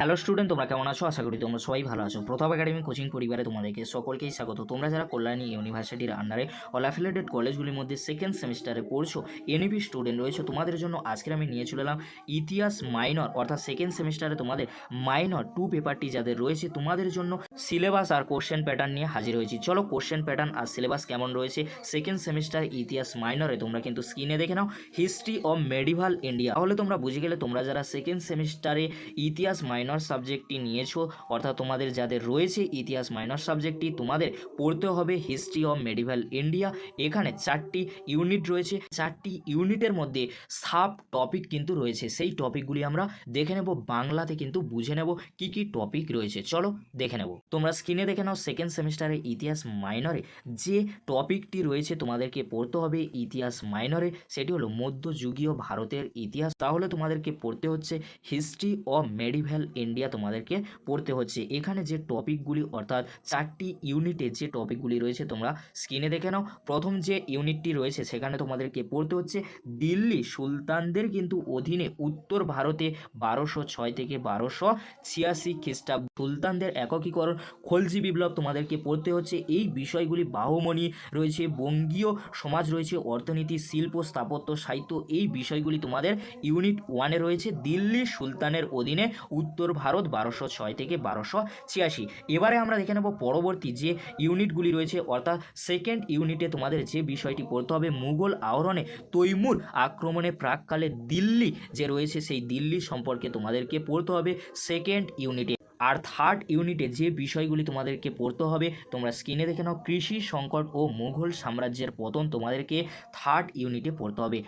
Hello student তোমরা কেমন আছো? আশা করি তোমরা সবাই ভালো আছো। প্রথম একাডেমি কোচিং পরিবারে তোমাদেরকে সকলকেই স্বাগত। তোমরা যারা কল্যাণী ইউনিভার্সিটির আন্ডারে অল অ্যাফিলেটেড কলেজগুলির মধ্যে সেকেন্ড সেমিস্টারে পড়ছো এনইপি স্টুডেন্ট রয়েছে, তোমাদের জন্য আজকে আমি নিয়ে চলে এলাম ইতিহাস মাইনর অর্থাৎ সেকেন্ড সেমিস্টারে তোমাদের মাইনর টু পেপারটি যাদের রয়েছে, তোমাদের জন্য সিলেবাস আর কোশ্চেন প্যাটার্ন নিয়ে হাজির হয়েছি। চলো কোশ্চেন প্যাটার্ন আর সিলেবাস কেমন রয়েছে? সেকেন্ড সেমিস্টার ইতিহাস মাইনরে তোমরা কিন্তু স্ক্রিনে দেখে নাও। হিস্ট্রি অফ মেডিভাল ইন্ডিয়া তাহলে তোমরা বুঝে গেলে তোমরা যারা সেকেন্ড সেমিস্টারে ইতিহাস মাইনর সাবজেক্টটি নিয়েছো, অর্থাৎ তোমাদের যাদের রয়েছে ইতিহাস মাইনর সাবজেক্টটি তোমাদের পড়তে হবে হিস্ট্রি অফ মেডিভাল ইন্ডিয়া এখানে চারটি ইউনিট রয়েছে, চারটি ইউনিটের মধ্যে সাব টপিক কিন্তু রয়েছে। সেই টপিকগুলি আমরা দেখে নেব, বাংলাতে কিন্তু বুঝে নেব কি কি টপিক রয়েছে। চলো দেখে নেব। তোমরা স্ক্রিনে দেখে নাও সেকেন্ড সেমিস্টারে ইতিহাস মাইনরে যে টপিকটি রয়েছে তোমাদেরকে পড়তে হবে ইতিহাস মাইনরে সেটি হলো মধ্যযুগীয় ভারতের ইতিহাস। তাহলে তোমাদেরকে পড়তে হচ্ছে হিস্ট্রি অফ মেডিভ্যাল ইন্ডিয়া তোমাদেরকে পড়তে হচ্ছে। এখানে যে টপিকগুলি অর্থাৎ চারটি ইউনিটে যে টপিকগুলি রয়েছে, তোমরা স্ক্রিনে দেখে নাও। প্রথম যে ইউনিটটি রয়েছে, সেখানে তোমাদেরকে পড়তে হচ্ছে, দিল্লি সুলতানদের কিন্তু অধীনে উত্তর ভারতে বারোশো ছয় থেকে বারোশো ছিয়াশি খ্রিস্টাব্দ সুলতানদের এককীকরণ খলজি বিপ্লব তোমাদেরকে পড়তে হচ্ছে। এই বিষয়গুলি বাহুমণি রয়েছে, বঙ্গীয় সমাজ রয়েছে, অর্থনীতি, শিল্প, স্থাপত্য, সাহিত্য, এই বিষয়গুলি তোমাদের ইউনিট ওয়ানে রয়েছে। দিল্লি সুলতানের অধীনে উত্তর ভারত বারোশো ছয় থেকে বারোশো ছিয়াশি। এবারে আমরা দেখে নেব পরবর্তী যে ইউনিটগুলি রয়েছে, অর্থাৎ সেকেন্ড ইউনিটে তোমাদের যে বিষয়টি পড়তে হবে, মুঘল আহরণে তৈমুর আক্রমণে প্রাককালে দিল্লি যে রয়েছে, সেই দিল্লি সম্পর্কে তোমাদেরকে পড়তে হবে সেকেন্ড ইউনিটে আর থার্ড ইউনিটে যে বিষয়গুলি তোমাদেরকে পড়তে হবে, তোমরা স্ক্রিনে দেখে নাও, কৃষি, সংকট ও মুঘল সাম্রাজ্যের পতন তোমাদেরকে থার্ড ইউনিটে পড়তে হবে।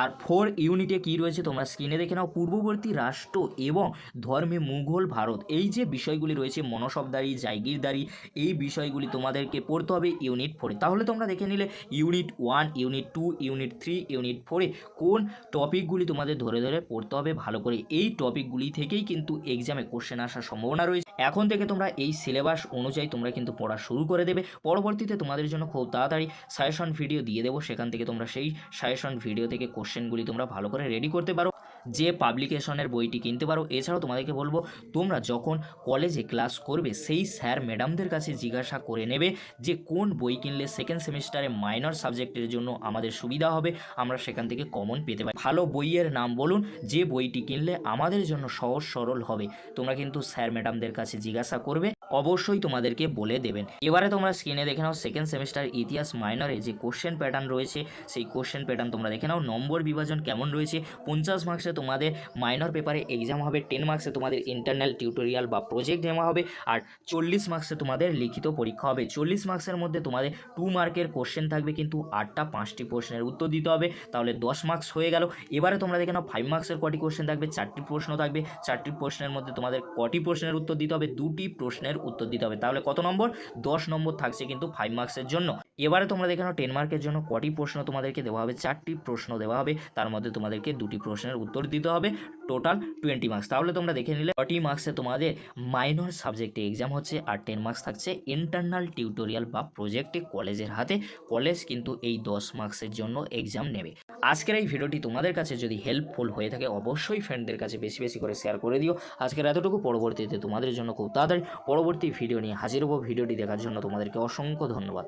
আর ফোর ইউনিটে কি রয়েছে তোমরা স্ক্রিনে দেখে নাও, পূর্ববর্তী রাষ্ট্র এবং ধর্মে মুঘল ভারত। এই যে বিষয়গুলি রয়েছে, মনসবদারি জায়গিরদারি এই বিষয়গুলি তোমাদেরকে পড়তে হবে ইউনিট ফোরে তাহলে তোমরা দেখে নিলে unit one unit two unit three unit ফোরে কোন টপিকগুলি তোমাদের ধরে ধরে পড়তে হবে ভালো করে। এই টপিকগুলি থেকেই কিন্তু এক্সামে কোশ্চেন আসার সম্ভাবনা রয়েছে। এখন থেকে তোমরা এই সিলেবাস অনুযায়ী তোমরা কিন্তু পড়া শুরু করে দেবে। পরবর্তীতে তোমাদের জন্য খুব তাড়াতাড়ি সাজেশন ভিডিও দিয়ে দেবো। সেখান থেকে তোমরা সেই সাজেশন ভিডিও থেকে কোশ্চেনগুলি তোমরা ভালো করে রেডি করতে পারো। যে পাবলিকেশনের বইটি কিনতে পারো, এছাড়াও তোমাদেরকে বলব, তোমরা যখন কলেজে ক্লাস করবে, সেই স্যার ম্যাডামদের কাছে জিজ্ঞাসা করে নেবে যে কোন বই কিনলে সেকেন্ড সেমিস্টারে মাইনর সাবজেক্টের জন্য আমাদের সুবিধা হবে। আমরা সেখান থেকে কমন পেতে পারি। ভালো বইয়ের নাম বলুন, যে বইটি কিনলে আমাদের জন্য সহজ সরল হবে। তোমরা কিন্তু স্যার ম্যাডামদের কাছে জিজ্ঞাসা করবে অবশ্যই তোমাদেরকে বলে দেবেন। এবারে তোমরা স্ক্রিনে দেখে নাও সেকেন্ড সেমিস্টার ইতিহাস মাইনরে যে কোশ্চেন প্যাটার্ন রয়েছে, সেই কোশ্চেন প্যাটার্ন তোমরা দেখে নাও, নম্বর বিভাজন কেমন রয়েছে, পঞ্চাশ মার্কসে তোমাদের মাইনর পেপারে এক্সাম হবে টেন মার্কসে তোমাদের ইন্টারনাল টিউটোরিয়াল বা প্রজেক্ট নেওয়া হবে, আর চল্লিশ মার্কসে তোমাদের লিখিত পরীক্ষা হবে। চল্লিশ মার্কসের মধ্যে তোমাদের টু মার্কের কোশ্চেন থাকবে, কিন্তু আটটা পাঁচটি প্রশ্নের উত্তর দিতে হবে, তাহলে দশ মার্কস হয়ে গেল। এবারে তোমরা দেখে নাও ফাইভ মার্কসের কটি কোশ্চেন থাকবে, চারটি প্রশ্ন থাকবে, চারটি প্রশ্নের মধ্যে তোমাদের কটি প্রশ্নের উত্তর দিতে হবে, দুটি প্রশ্নের উত্তর দিতে হবে। তাহলে কত নম্বর? দশ নম্বর থাকছে কিন্তু ফাইভ মার্কসের জন্য। এবারে তোমরা দেখে নাও টেন মার্কের জন্য কটি প্রশ্ন তোমাদেরকে দেওয়া হবে, চারটি প্রশ্ন দেওয়া হবে, তার মধ্যে তোমাদেরকে দুটি প্রশ্নের উত্তর দিতে হবে টোটাল টোয়েন্টি মার্কস তাহলে তোমরা দেখে নিলে, কটি মার্কসে তোমাদের মাইনর সাবজেক্টে এক্সাম হচ্ছে, আর টেন মার্কস থাকছে ইন্টারনাল টিউটোরিয়াল বা প্রজেক্টে কলেজের হাতে। কলেজ কিন্তু এই দশ মার্কসের জন্য এক্সাম নেবে। আজকের এই ভিডিওটি তোমাদের কাছে যদি হেল্পফুল হয়ে থাকে, অবশ্যই ফ্রেন্ডদের কাছে বেশি বেশি করে শেয়ার করে দিও। আজকের এতটুকু, পরবর্তীতে তোমাদের জন্য খুব তাড়াতাড়ি পরবর্তী ভিডিও নিয়ে হাজির হব। ভিডিওটি দেখার জন্য তোমাদেরকে অসংখ্য ধন্যবাদ।